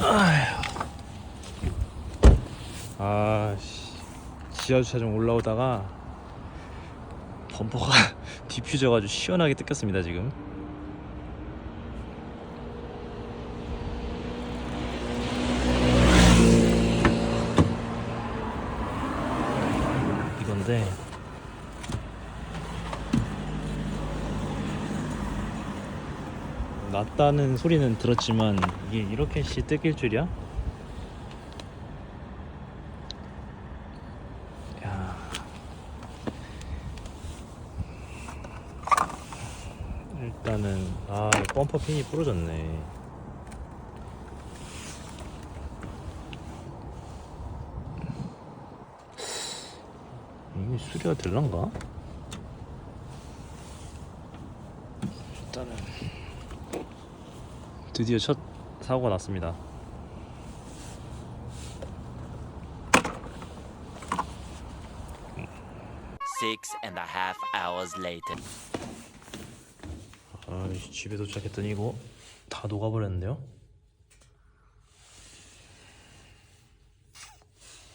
아 씨 지하 주차장 올라오다가 범퍼가 디퓨저 가지고 시원하게 뜯겼습니다 지금. 이건데 낫다는 소리는 들었지만 이게 이렇게 씨 뜯길 줄이야? 야. 일단은 아 범퍼 핀이 부러졌네. 이게 수리가 될란가? 일단은 드디어 첫 사고가 났습니다. Six and a half hours later. 아, 집에 도착했더니 이거 다 녹아버렸는데요?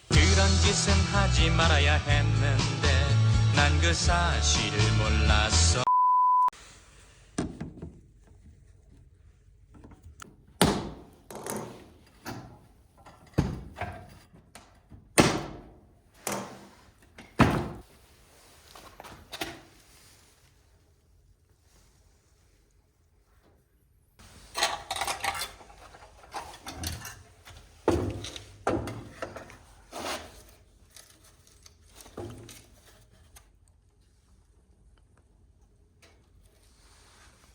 그런 짓은 하지 말아야 했는데 난 그 사실을 몰랐어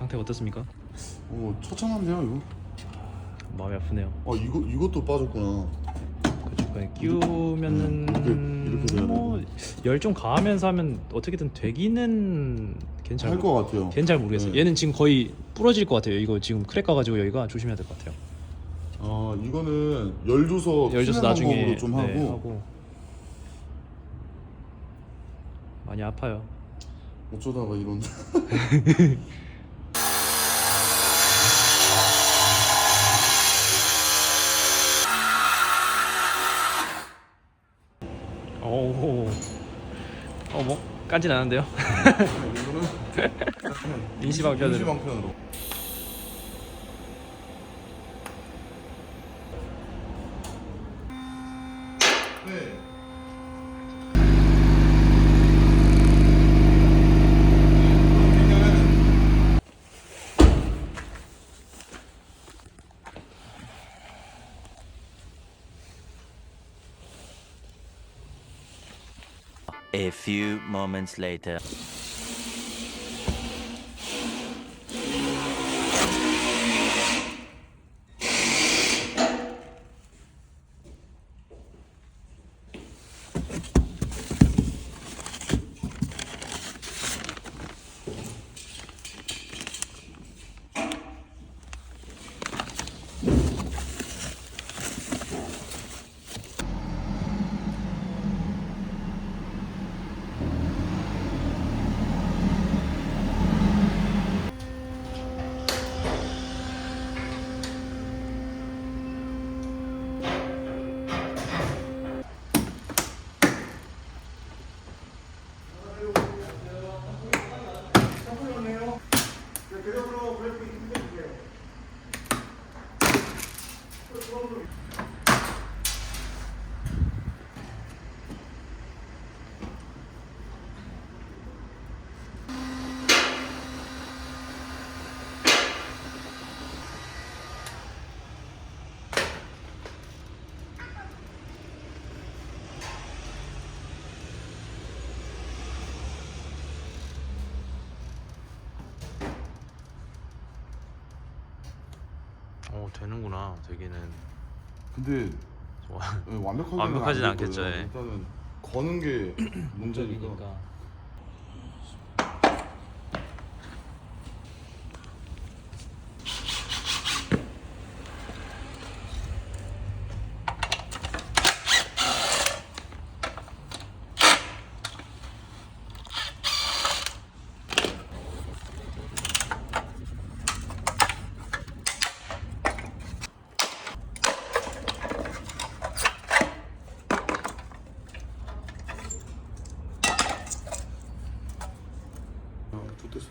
상태가 어떻습니까? 오 처참한데요 이거? 마음이 아프네요. 아 이거 이것도 빠졌구나. 그냥 끼우면은 음, 이렇게- 이렇게 돼야 뭐열 좀 가하면서 하면 어떻게든 되기는 괜찮을 할 것 같아요. 걘잘 모르겠어요. 네. 얘는 지금 거의 부러질 것 같아요. 이거 지금 크랙 가가지고 여기가 조심해야 될 것 같아요. 아 이거는 열 줘서 열 줘서 피는 나중에 방법으로 좀 하고, 네, 하고 많이 아파요. 어쩌다가 이런 오, 어뭐 깐진 않은데요? 이거는 인시방편으로. 인시방편으로. Few moments later. 되는구나 되기는 근데 좋아 예, 완벽하게 완벽하진 않겠죠, 예. 일단은 거는 게 문제니까. 아, 좋댔어.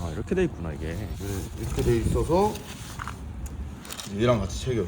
아 이렇게 돼 있구나 이게 네, 이렇게 돼 있어서 얘랑 같이 체결.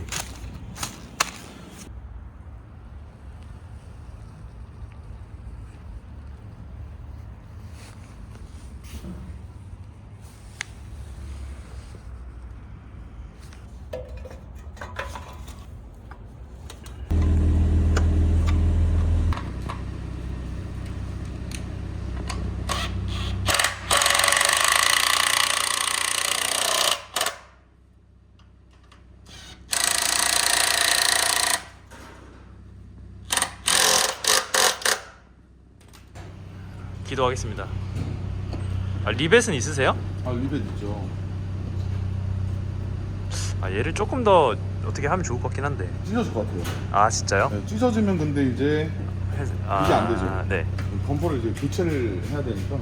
기도 하겠습니다 아 리벳은 있으세요? 아 리벳 있죠. 아 얘를 조금 더 어떻게 하면 좋을 것 같긴 한데 찢어질 것 같아요. 아 진짜요? 네, 찢어지면 근데 이제 해- 이게 안 되죠. 네 범퍼를 이제 교체를 해야 되니까.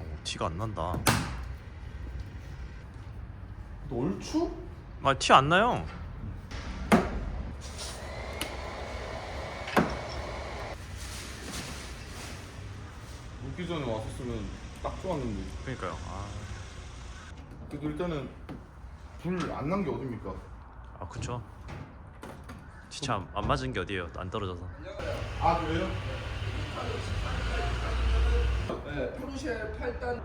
오, 티가 안 난다 또 얼추? 아 티 안 나요 묵기 전에 왔었으면 딱 좋았는데. 그러니까요 아, 그래도 일단은 불 안 난 게 어딥니까? 아 그쵸 진짜 안, 안 맞은 게 어디에요 안 떨어져서 아 그래요? 포르쉐 8단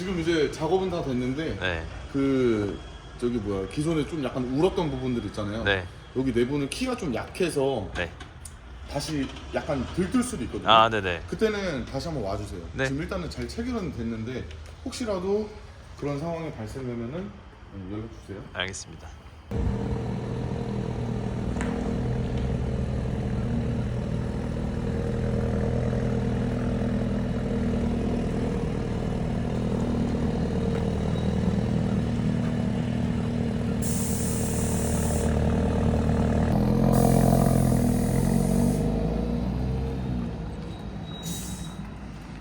지금 이제 작업은 다 됐는데 네 그 저기 뭐야 기존에 좀 약간 울었던 부분들 있잖아요. 네. 여기 내부는 키가 좀 약해서 네. 다시 약간 들뜰 수도 있거든요. 아 네네 그때는 다시 한번 와주세요. 네. 지금 일단은 잘 체결은 됐는데 혹시라도 그런 상황이 발생되면은 연락 주세요. 알겠습니다